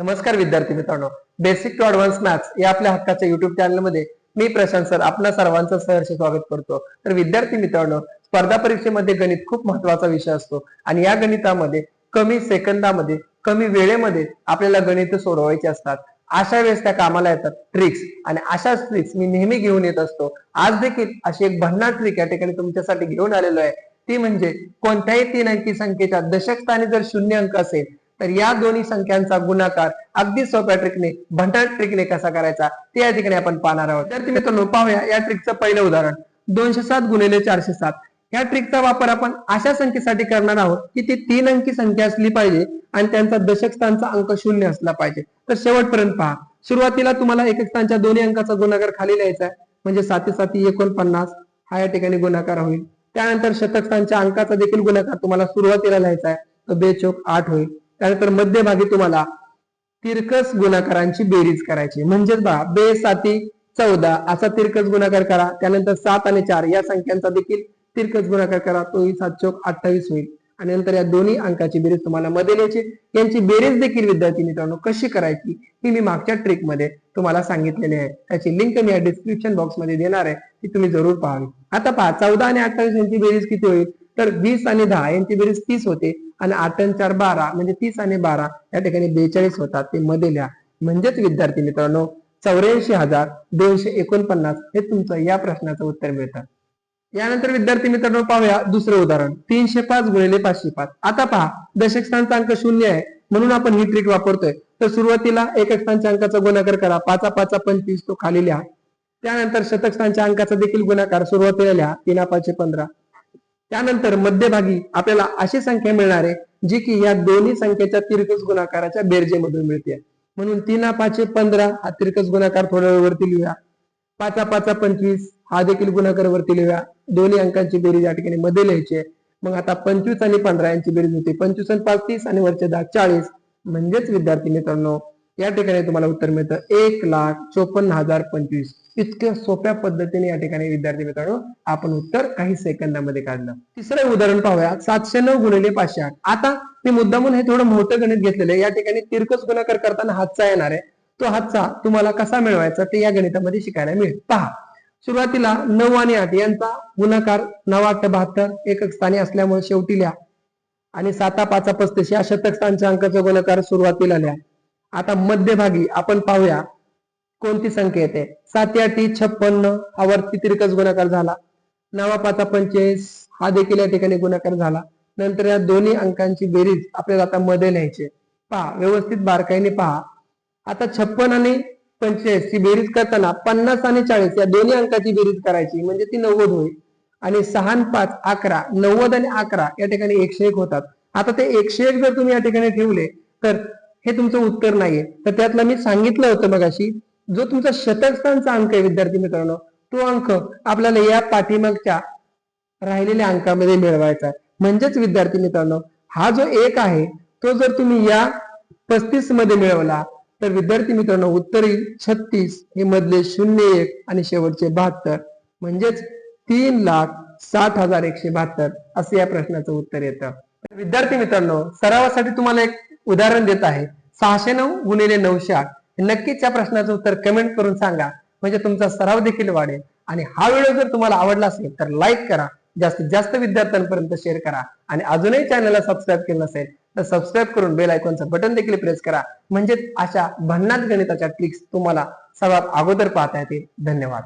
नमस्कार विद्यार्थी मित्रांनो. बेसिक टू ऍडव्हान्स मॅथ्स या आपल्या हक्काच्या युट्यूब चॅनलमध्ये मी प्रशांत सर आपल्या सर्वांचं सहर्ष स्वागत करतो. तर विद्यार्थी मित्रांनो स्पर्धा परीक्षेमध्ये गणित खूप महत्त्वाचा विषय असतो आणि या गणितामध्ये कमी सेकंदामध्ये कमी वेळेमध्ये आपल्याला गणित सोडवायचे असतात. अशा वेळेस त्या कामाला येतात ट्रिक्स आणि अशाच ट्रिक्स मी नेहमी घेऊन येत असतो. आज देखील अशी एक भन्नाट ट्रिक या ठिकाणी तुमच्यासाठी घेऊन आलेलो आहे. ती म्हणजे कोणत्याही तीन अंकी संख्येच्या दशक स्थानी जर शून्य अंक असेल तर या दोन्ही संख्यांचा गुणाकार अगदी सोप्या ट्रिकने भंडार ट्रिकने कसा करायचा ते या ठिकाणी आपण पाहणार आहोत. तर तुम्ही मित्रांनो पाहूया या ट्रिकचं पहिलं उदाहरण. दोनशे सात गुणिले चारशे सात. या ट्रिकचा वापर आपण अशा संख्येसाठी करणार आहोत की ती तीन अंकी संख्या असली पाहिजे आणि त्यांचा दशक स्थानचा अंक शून्य असला पाहिजे. तर शेवटपर्यंत पहा. सुरुवातीला तुम्हाला एक स्थानच्या दोन्ही अंकाचा गुणाकार खाली लिहायचा आहे. म्हणजे साती साती एकोणपन्नास हा या ठिकाणी गुणाकार होईल. त्यानंतर शतक स्थानच्या अंकाचा देखील गुणाकार तुम्हाला सुरुवातीला लिहायचा आहे. तर बेचोक आठ होईल. त्यानंतर मध्यभागी तुम्हाला तिरकस गुणाकारांची बेरीज करायची. म्हणजेच बघा बे साती चौदा असा तिरकस गुणाकार करा. त्यानंतर सात आणि चार या संख्यांचा देखील तिरकस गुणाकार करा. तोही सात चौक अठ्ठावीस होईल. आणि नंतर या दोन्ही अंकाची बेरीज तुम्हाला मध्ये लिहायची यांची बेरीज देखील विद्यार्थी मित्रांनो कशी करायची ही मी मागच्या ट्रिकमध्ये तुम्हाला सांगितलेली आहे. त्याची लिंक मी या डिस्क्रिप्शन बॉक्समध्ये देणार आहे. ती तुम्ही जरूर पाहावी. आता पहा चौदा आणि अठ्ठावीस यांची बेरीज किती होईल? तर वीस आणि दहा यांची बेरीज तीस होते. आणि आठ आणि चार बारा म्हणजे तीस आणि बारा या ठिकाणी बेचाळीस होतात ते मध्ये लिहा. म्हणजेच विद्यार्थी मित्रांनो चौऱ्याऐंशी हजार दोनशे एकोणपन्नास हे तुमचं या प्रश्नाचं उत्तर मिळतं. यानंतर विद्यार्थी मित्रांनो पाहूया दुसरं उदाहरण. तीनशे पाच गुणिले पाचशे पाच. आता पहा दशक स्थानचा अंक शून्य आहे. म्हणून आपण ही ट्रिक वापरतोय. तर सुरुवातीला एकक स्थानच्या अंकाचा गुणाकार करा. पाचा पाचा पंचवीस तो खाली लिहा. त्यानंतर शतक स्थानच्या अंकाचा देखील गुणाकार सुरुवातीला लिहा. तीन पाचशे पंधरा. त्यानंतर मध्यभागी आपल्याला अशी संख्या मिळणार आहे जी की या दोन्ही संख्येच्या तिरकस गुणाकाराच्या बेरजेमधून मिळते. म्हणून तीना पाचशे पंधरा हा तिरकस गुणाकार थोड्या वरती लिहूया. पाचा पाचा पंचवीस हा देखील गुणाकार वरती लिहूया. दोन्ही अंकांची बेरीज या ठिकाणी मध्ये लिहायची आहे. मग आता पंचवीस आणि पंधरा यांची बेरीज होते. पंचवीस आणि पाच तीस आणि वरचे दहा चाळीस. म्हणजेच विद्यार्थी मित्रांनो या ठिकाणी तुम्हाला उत्तर मिळतं. एक लाख चोपन्न हजार पंचवीस. इतक्या सोप्या पद्धतीने या ठिकाणी विद्यार्थी मित्रांनो आपण उत्तर काही सेकंदामध्ये काढलं. तिसरं उदाहरण पाहूया. सातशे नऊ गुणिले पाचशे आठ. आता मी मुद्दामून हे थोडं मोठं गणित घेतलेलं आहे. या ठिकाणी तिरकस गुणाकार करताना हातचा येणार आहे. तो हातचा तुम्हाला कसा मिळवायचा ते या गणितामध्ये शिकायला मिळेल. पहा. सुरुवातीला नऊ आणि आठ यांचा गुणाकार नऊ आठ बहात्तर एकक स्थानी असल्यामुळे शेवटी लिहा. आणि साता पाचा पस्तीस या शतक स्थानच्या अंकाचा गुणाकार सुरुवातीला लिहा. आता मध्यभागी आपण पाहूया कोणती संख्या येते? सात आठी छप्पन्न हा वरती तिरकस गुणाकार झाला. नवा पाचा हा देखील या ठिकाणी गुणाकार झाला. नंतर या दोन्ही अंकांची बेरीज आपल्याला आता मध्ये लिहायची पहा व्यवस्थित बारकाईने पहा. आता छप्पन आणि पंचेस ची बेरीज करताना पन्नास आणि चाळीस या दोन्ही अंकाची बेरीज करायची म्हणजे ती नव्वद होईल. आणि सहा पाच अकरा नव्वद आणि अकरा या ठिकाणी एकशे एक होतात. आता ते एकशे एक जर तुम्ही या ठिकाणी ठेवले तर हे तुमचं उत्तर नाहीये. तर त्यातलं मी सांगितलं होतं मगाशी जो तुमचा शतक स्थानचा अंक आहे विद्यार्थी मित्रांनो तो अंक आपल्याला या पाठीमागच्या राहिलेल्या अंकामध्ये मिळवायचा आहे. म्हणजेच विद्यार्थी मित्रांनो हा जो एक आहे तो जर तुम्ही या पस्तीसमध्ये मिळवला तर विद्यार्थी मित्रांनो उत्तर येईल छत्तीस हे मधले शून्य एक आणि शेवटचे बहात्तर. म्हणजेच तीन लाख साठ हजार एकशे बहात्तर असं या प्रश्नाचं उत्तर येतं. विद्यार्थी मित्रांनो सरावासाठी तुम्हाला एक उदाहरण देत आहे. सहाशे नऊ गुणिले नऊशे आठ. नक्कीच या प्रश्नाचं उत्तर कमेंट करून सांगा. म्हणजे तुमचा सराव देखील वाढेल. आणि हा व्हिडिओ जर तुम्हाला आवडला असेल तर लाईक करा. जास्तीत जास्त विद्यार्थ्यांपर्यंत शेअर करा. आणि अजूनही चॅनलला सबस्क्राईब केलं नसेल तर सबस्क्राईब करून बेल आयकॉनचं बटन देखील प्रेस करा. म्हणजे अशा भन्नाट गणिताच्या ट्रिक्स तुम्हाला सर्वात अगोदर पाहता येतील. धन्यवाद.